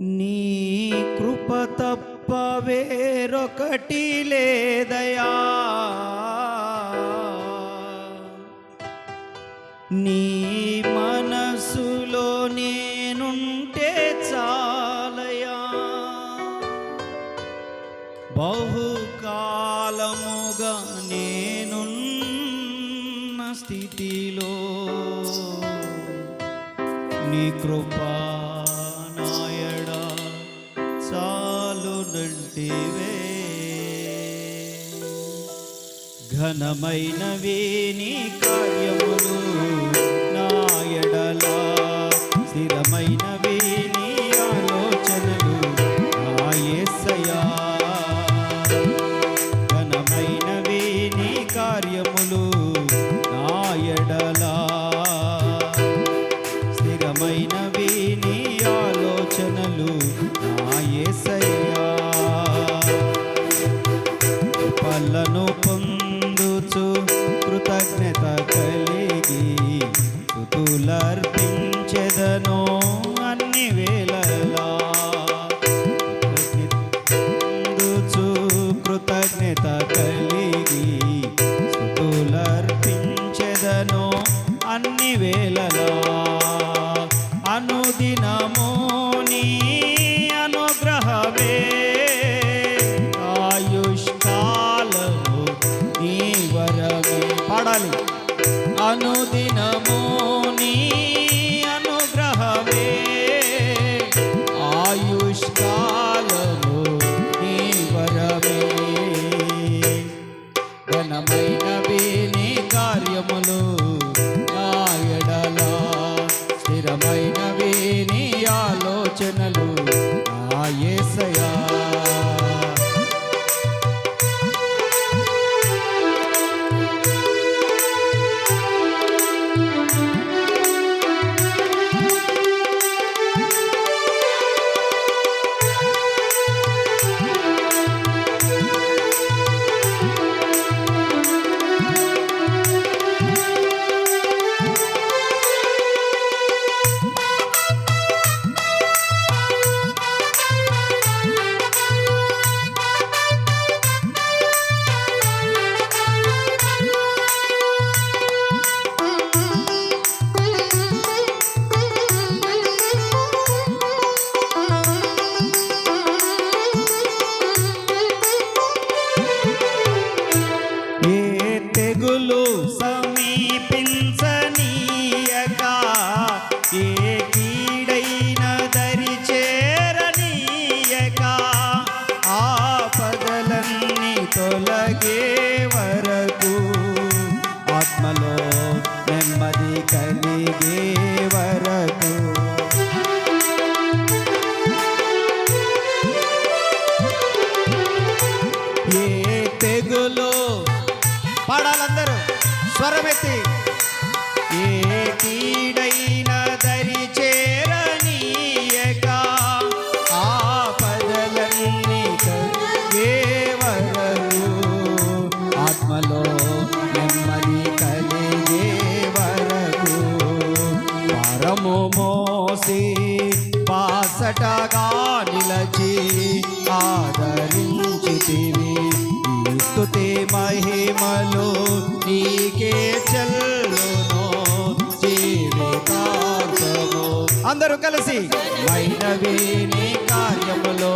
నీ కృప తప్ప వేరొకటి లేదయా. నీ మనసులో నేనుంటే చాలయా. బహుకాలముగా నేనున్న స్థితిలో నీ కృపా చేసితివే ఘనమైనవి నీ కార్యములు. స్తుతే మహిమలో నీకే చెల్లును అందరూ కలిసి మైనవి కార్యములో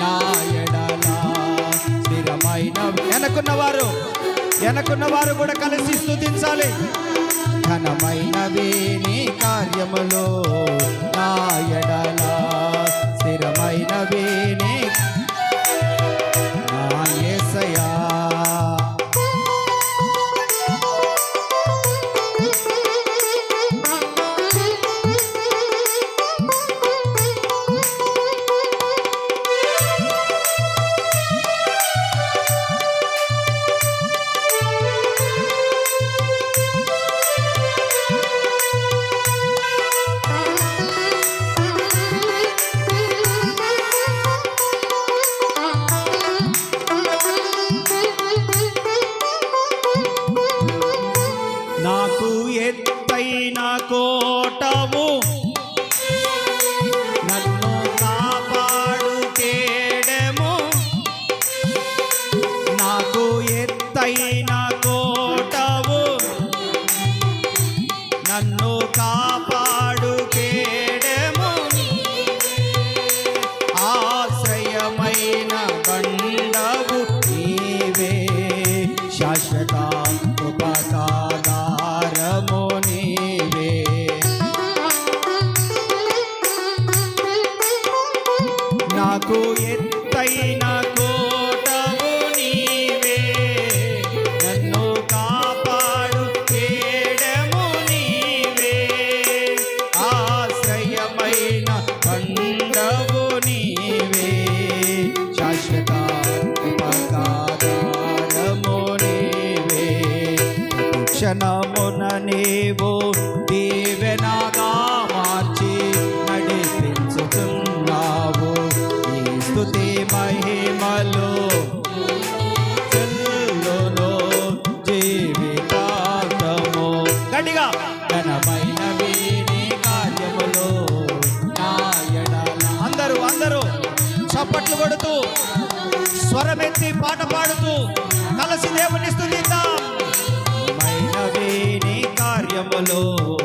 నాయడలా స్థిరమైన వెనకున్న వారు వెనకున్న వారు కూడా కలిసి స్థుతించాలి ఘనమైనవి నీ కార్యములో నాయడలా নেব సహాయములో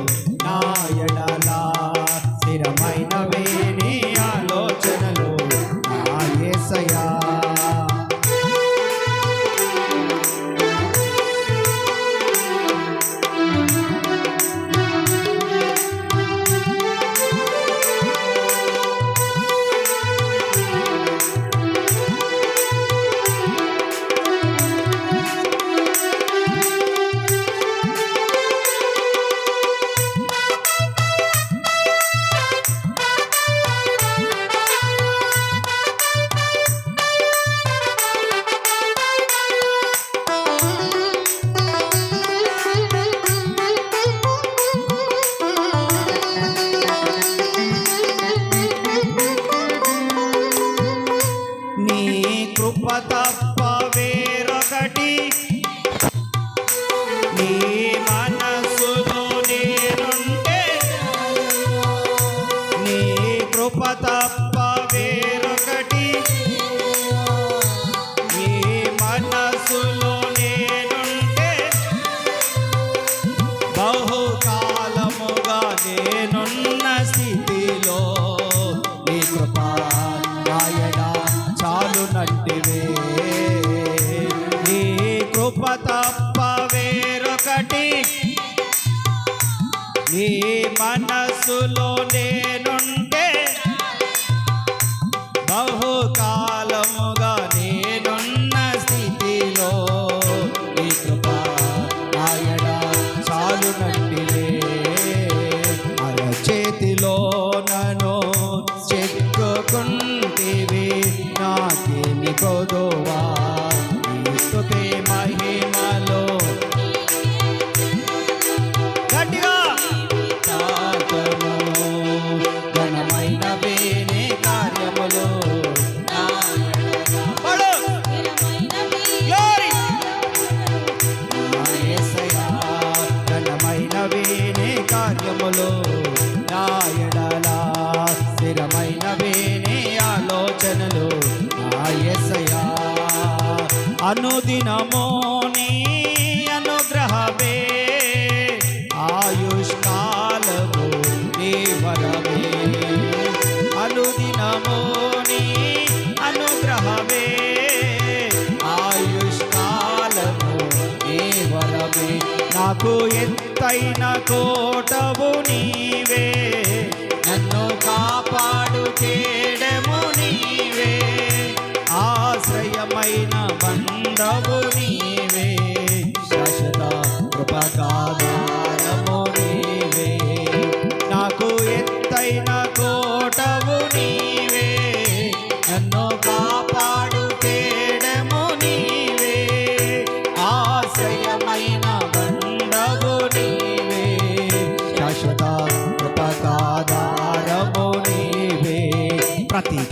నాకు ఎంతైన కోటవు నీవే. నన్ను కాపాడు చేయడము నీవే. ఆశ్రయమైన బంధవు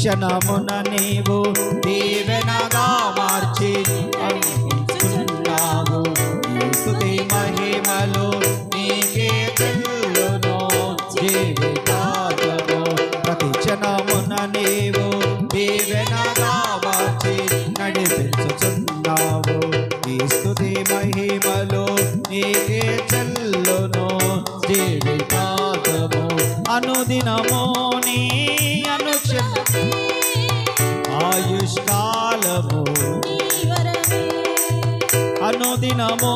క్షణమున నీవు దీవెనగా మార్చి ఆయుష్కాలము అనుదినమో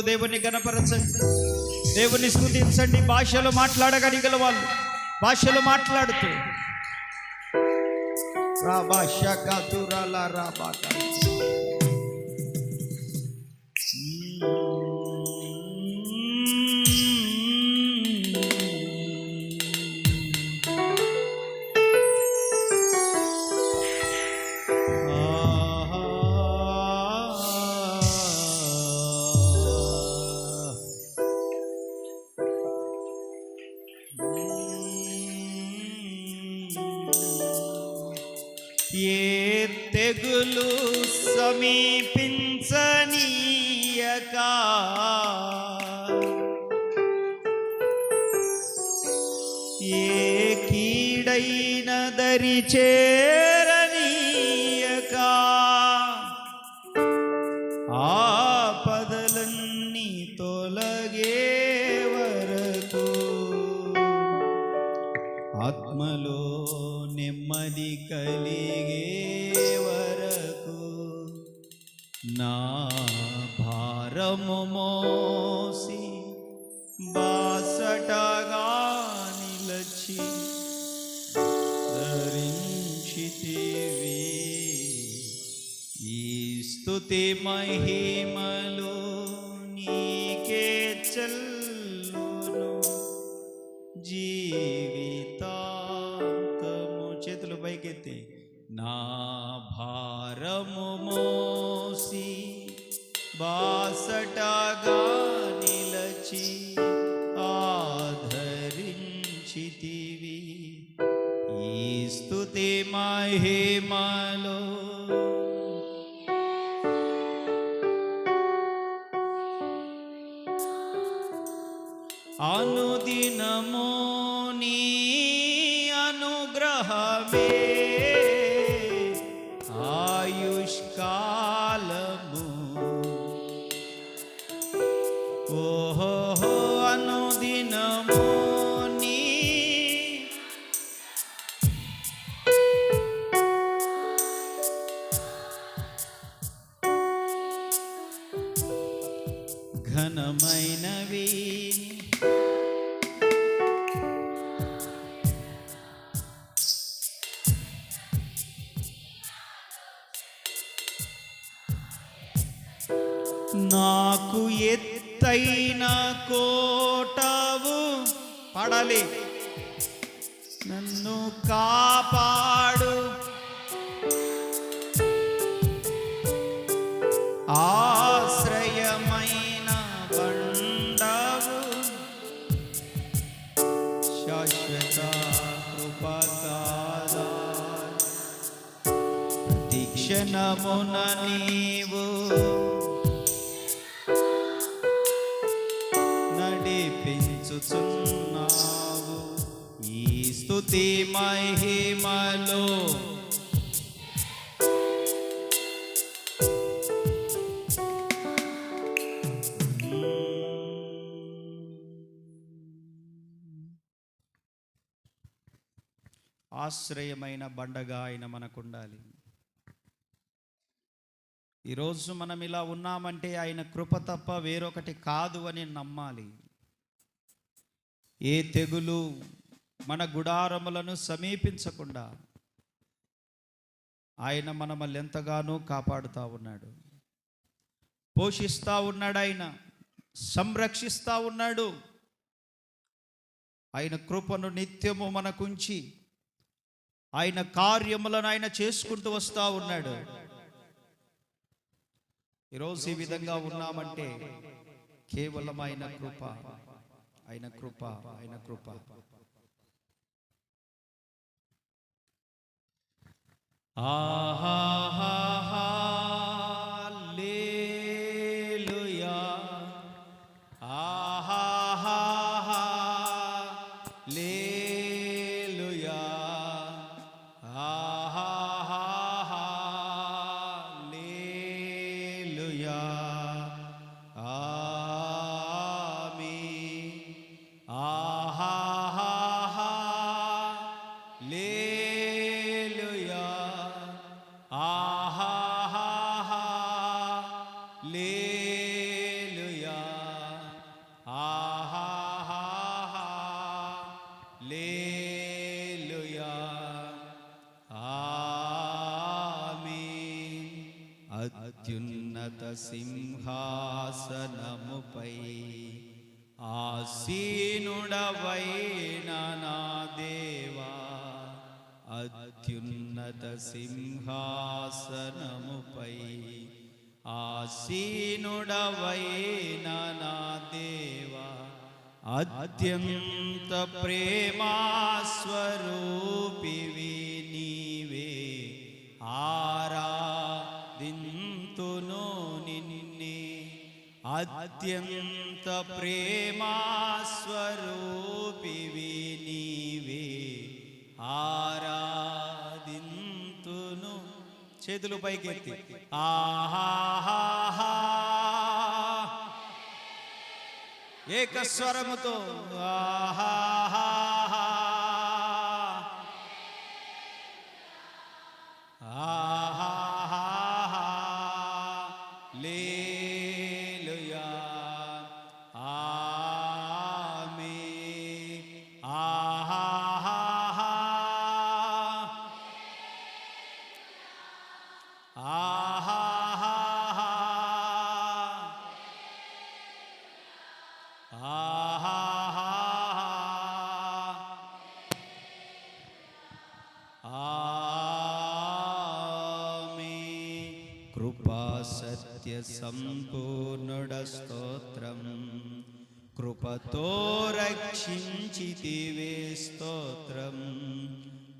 చప్పట్లు దేవుని గణపరచండి. దేవుని స్మృతించండి భాషలో మాట్లాడగలిగిన వాళ్ళు భాషలో మాట్లాడుతూ. రా భాష షకతురల రాబా ఏ కీడైన దరి చేరనీయక? ఆపదలన్నీ తొలగే వరకు ఆత్మలో నెమ్మది కలి స్తుతి మహిమలు నీకే చల్లును జీవితాంతము చేతులు పైకెత్తి నా భారము మోసి బాసటగా నిలచి ఆధరించితివి ఈ స్తుతి మహిమలో નમોની અનુગ્રહ મે నాకు ఎత్తైన కోటవు పడాలి. నన్ను కాపాడు. ఆశ్రయమైన బండవు. శాశ్వత కృపకాదా దీక్షణమున నీ స్థుతి మహిమలో ఆశ్రయమైన బండగా ఆయన మనకుండాలి. ఈరోజు మనం ఇలా ఉన్నామంటే ఆయన కృప తప్ప వేరొకటి కాదు అని నమ్మాలి. ఏ తెగులు మన గుడారములను సమీపించకుండా ఆయన మనల్ని ఎంతగానో కాపాడుతూ ఉన్నాడు. పోషిస్తూ ఉన్నాడు ఆయన. సంరక్షిస్తూ ఉన్నాడు. ఆయన కృపను నిత్యము మనకుంచి ఆయన కార్యములను ఆయన చేసుకుంటూ వస్తూ ఉన్నాడు. ఈరోజు ఈ విధంగా ఉన్నామంటే కేవలం ఆయన కృప ఆయన కృప ఆయన కృప. Ah ha ha ha. సింహాసనముపై ఆసీనుడవైన నా దేవా అత్యున్నత సింహాసనముపై ఆసీనుడవైన నా దేవా అత్యంత ప్రేమాస్వరూపివి నీవే ఆరాధింతును అత్యంత ప్రేమాస్వరూపి నీవే. ఆరాధింతును. చేతులు పైకెత్తి. ఆహాహా ఏకస్వరముతో. ఆహాహా ఆ కృపా సత్య సంపూర్ణుడ స్తోత్రం. కృపతో రక్షించితివే స్తోత్రం.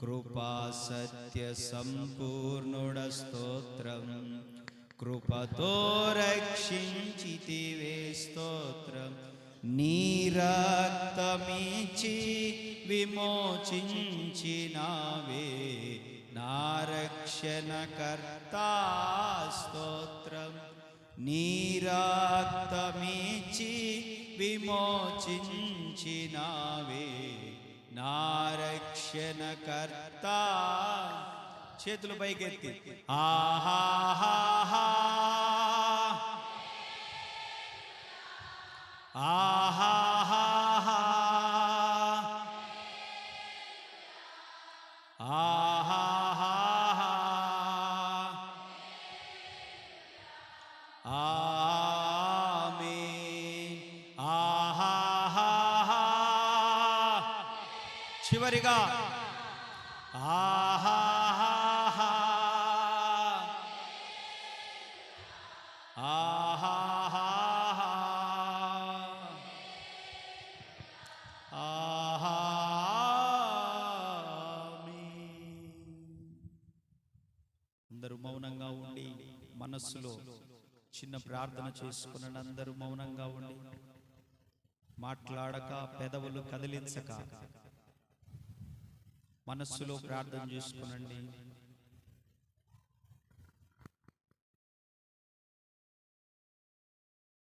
కృపా సత్య సంపూర్ణుడ స్తోత్రం. కృపతో రక్షించితివే స్తోత్రం. నీరక్తమిచి విమోచించినావే. నా రక్షణకర్త స్తోత్రం నీ రక్తమిచి విమోచించినావే నారక్షణకర్త చేతులు పైకెత్తి. ఆహాహాహా। ఆహా। అందరూ మౌనంగా ఉండి మనస్సులో చిన్న ప్రార్థన చేసుకున్న అందరూ మౌనంగా ఉండి మాట్లాడక పెదవులు కదిలించక మనస్సులో ప్రార్థన చేసుకునండి.